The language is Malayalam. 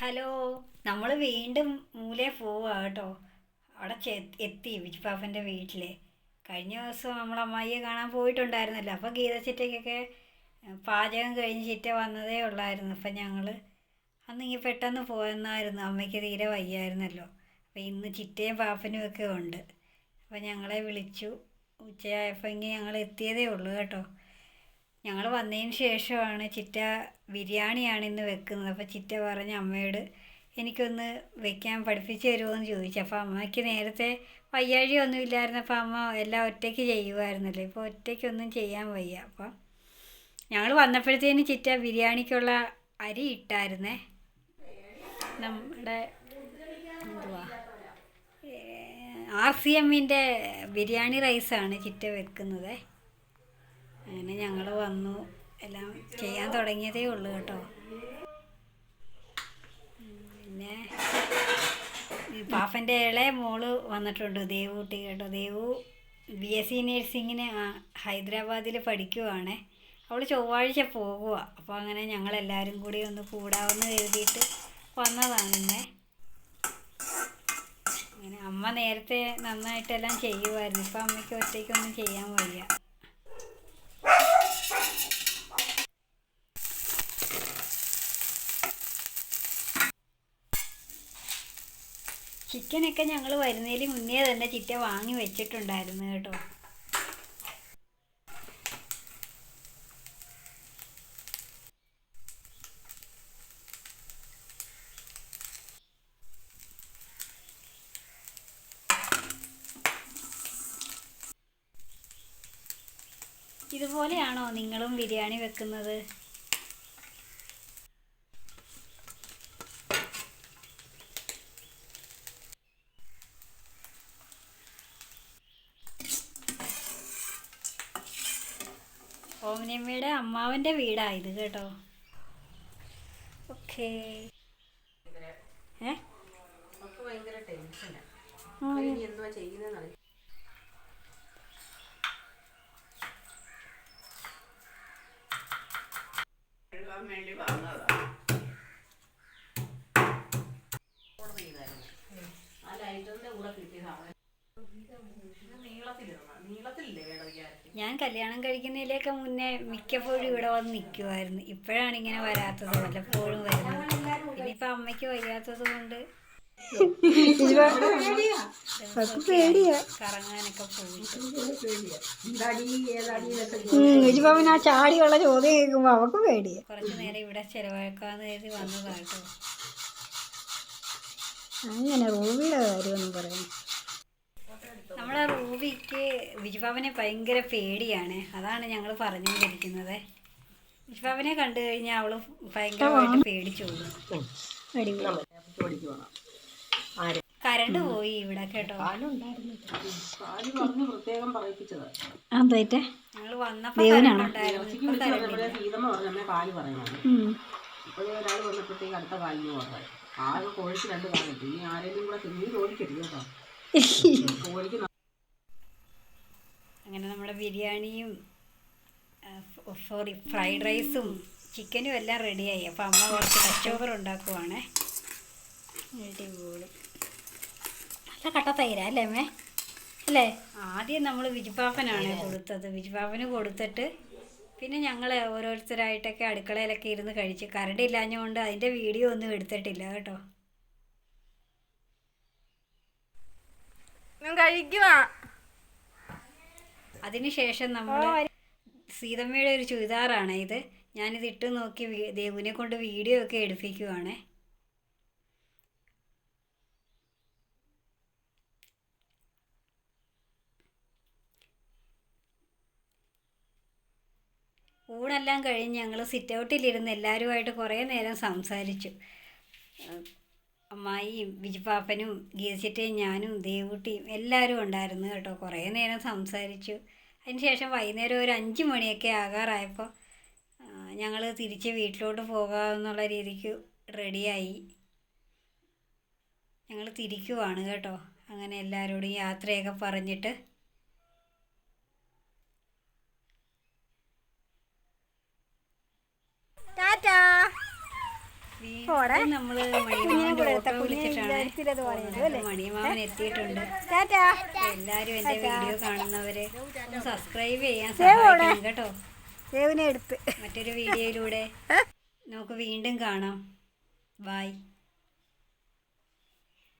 ഹലോ നമ്മൾ വീണ്ടും മൂലേ പോവുക കേട്ടോ. അവിടെ എത്തി ബിജുപാപ്പന്റെ വീട്ടിൽ കഴിഞ്ഞ ദിവസം നമ്മൾ അമ്മായിയെ കാണാൻ പോയിട്ടുണ്ടായിരുന്നല്ലോ. അപ്പോൾ ഗീതച്ചിറ്റയ്ക്കൊക്കെ പാചകം കഴിഞ്ഞ് ചിറ്റ വന്നതേ ഉള്ളായിരുന്നു. അപ്പം ഞങ്ങൾ അന്ന് ഇങ്ങനെ പെട്ടെന്ന് പോയെന്നായിരുന്നു അമ്മയ്ക്ക് തീരെ വയ്യായിരുന്നല്ലോ. അപ്പോൾ ഇന്ന് ചിറ്റയും പാപ്പനും ഒക്കെ ഉണ്ട്. അപ്പോൾ ഞങ്ങളെ വിളിച്ചു. ഉച്ചയായപ്പോൾ ഇങ്ങനെ ഞങ്ങൾ എത്തിയതേ ഉള്ളൂ കേട്ടോ. ഞങ്ങൾ വന്നതിന് ശേഷമാണ് ചിറ്റ ബിരിയാണിയാണ് ഇന്ന് വെക്കുന്നത്. അപ്പോൾ ചിറ്റ പറഞ്ഞ അമ്മയോട് എനിക്കൊന്ന് വെക്കാൻ പഠിപ്പിച്ചു തരുമോ എന്ന് ചോദിച്ചു. അപ്പോൾ അമ്മയ്ക്ക് നേരത്തെ വയ്യാഴി ഒന്നും ഇല്ലായിരുന്നു. അപ്പോൾ അമ്മ എല്ലാം ഒറ്റയ്ക്ക് ചെയ്യുമായിരുന്നല്ലോ ഇപ്പോൾ ഒറ്റയ്ക്കൊന്നും ചെയ്യാൻ വയ്യ. അപ്പം ഞങ്ങൾ വന്നപ്പോഴത്തേന് ചിറ്റ ബിരിയാണിക്കുള്ള അരി ഇട്ടായിരുന്നേ. നമ്മുടെ എന്തുവാ? ആർ സി എമ്മിന്റെ ബിരിയാണി റൈസാണ് ചിറ്റ വെക്കുന്നത്. അങ്ങനെ ഞങ്ങൾ വന്നു. എല്ലാം ചെയ്യാൻ തുടങ്ങിയതേ ഉള്ളൂ കേട്ടോ. പിന്നെ പാപ്പന്റെ ഇളയ മോൾ വന്നിട്ടുണ്ട് ദേവൂട്ടി കേട്ടോ. ദേവു ബി എസ് സി നേഴ്സിങ്ങിന് ഹൈദരാബാദിൽ പഠിക്കുവാണ്. അവൾ ചൊവ്വാഴ്ച പോകുക അപ്പോൾ അങ്ങനെ ഞങ്ങളെല്ലാവരും കൂടി ഒന്ന് കൂടാമെന്ന് കരുതിയിട്ട് വന്നതാണ് ഇന്നേ. അങ്ങനെ അമ്മ നേരത്തെ നന്നായിട്ടെല്ലാം ചെയ്യുമായിരുന്നു ഇപ്പം അമ്മയ്ക്ക് ഒറ്റയ്ക്കൊന്നും ചെയ്യാൻ വയ്യ. ചിക്കനൊക്കെ ഞങ്ങൾ വരുന്നതിന് മുന്നേ തന്നെ ചിറ്റ വാങ്ങി വെച്ചിട്ടുണ്ടായിരുന്നു കേട്ടോ. ഇതുപോലെയാണോ നിങ്ങളും ബിരിയാണി വെക്കുന്നത്? ഓമനിയമ്മയുടെ അമ്മാവന്റെ വീടാ ഇത് കേട്ടോ. ഓക്കേ ഏ ഭയങ്കര ടെൻഷനാണ് എന്തുവാ വേണ്ടി ഞാൻ കല്യാണം കഴിക്കുന്നതിലേക്ക് മുന്നേ മിക്കപ്പോഴും ഇവിടെ വന്ന് നിൽക്കുമായിരുന്നു ഇപ്പോഴാണ് ഇങ്ങനെ വരാത്തത്. വല്ലപ്പോഴും വരുന്നത്. ഇനിയിപ്പോൾ അമ്മയ്ക്ക് വയ്യാത്തത് കൊണ്ട് ആ ചാടിയുള്ള ചോദ്യം കേൾക്കുമ്പോ അവക്ക് പേടിയ. കുറച്ച് നേരം ഇവിടെ ചെലവഴക്കാന്ന് കരുതി വന്നതാട്ടോ അങ്ങനെ റൂബിയുടെ കാര്യമൊന്നും പറയാം നമ്മളെ റൂബിക്ക് വിജുബാബിനെ ഭയങ്കര പേടിയാണ്. അതാണ് ഞങ്ങൾ പറഞ്ഞുകൊണ്ടിരിക്കുന്നത്. വിജുബാബിനെ കണ്ടു കഴിഞ്ഞാൽ അവൾ ഭയങ്കരമായിട്ട് പേടിച്ചു പോകും. അടിപൊളി ജോലിക്ക് പോകണം ആര് കരണ്ട് പോയി ഇവിടെ കേട്ടോ. ഞങ്ങൾ വന്നപ്പോൾ കരണ്ട് ഉണ്ടായിരുന്നു. ഇപ്പോഴേ ഒരാൾ വന്നപ്പോഴത്തേക്ക് അടുത്ത കാലിന് ആകെ കോഴിച്ച് രണ്ട് കാലുണ്ട് ഇനി ആരെങ്കിലും കൂടെ നീ ചോദിക്കരുത് കേട്ടോ. അങ്ങനെ നമ്മുടെ ബിരിയാണിയും സോറി ഫ്രൈഡ് റൈസും ചിക്കനും എല്ലാം റെഡിയായി അപ്പോൾ അമ്മ കുറച്ച് കച്ചോവർ ഉണ്ടാക്കുവാണേ. നല്ല കട്ട തൈര അല്ലേ അമ്മേ? അല്ലേ? ആദ്യം നമ്മൾ വിജുപാപ്പനാണ് കൊടുത്തത്. വിജുപാപ്പന് കൊടുത്തിട്ട് പിന്നെ ഞങ്ങൾ ഓരോരുത്തരായിട്ടൊക്കെ അടുക്കളയിലൊക്കെ ഇരുന്ന് കഴിച്ച് കറണ്ട് ഇല്ലാഞ്ഞുകൊണ്ട് അതിന്റെ വീഡിയോ ഒന്നും എടുത്തിട്ടില്ല കേട്ടോ. അതിനുശേഷം നമ്മൾ സീതമ്മയുടെ ഒരു ചുരിദാറാണ് ഇത്. ഞാനിത് ഇട്ട് നോക്കി ദേവുവിനെ കൊണ്ട് വീഡിയോ ഒക്കെ എടുപ്പിക്കുവാണ്. ഊണെല്ലാം കഴിഞ്ഞ് ഞങ്ങൾ സിറ്റ് ഔട്ടിലിരുന്ന് എല്ലാവരുമായിട്ട് കുറേ നേരം സംസാരിച്ചു. അമ്മായിയും വിജുപാപ്പനും ഗീസിറ്റയും ഞാനും ദേവൂട്ടിയും എല്ലാവരും ഉണ്ടായിരുന്നു കേട്ടോ. കുറേ നേരം സംസാരിച്ചു. അതിനുശേഷം വൈകുന്നേരം ഒരു അഞ്ച് മണിയൊക്കെ ആകാറായപ്പോൾ ഞങ്ങൾ തിരിച്ച് വീട്ടിലോട്ട് പോകാമെന്നുള്ള രീതിക്ക് റെഡിയായി. ഞങ്ങൾ തിരിക്കുവാണ് കേട്ടോ. അങ്ങനെ എല്ലാവരോടും യാത്രയൊക്കെ പറഞ്ഞിട്ട് എത്തിയിട്ടുണ്ട്. ടാറ്റാ. എല്ലാരും എന്റെ വീഡിയോ കാണുന്നവര് സബ്സ്ക്രൈബ് ചെയ്യാൻ സഹായിക്കണം കേട്ടോ. സേവിനെ എടുത്ത്. മറ്റൊരു വീഡിയോയിലൂടെ നമുക്ക് വീണ്ടും കാണാം. ബൈ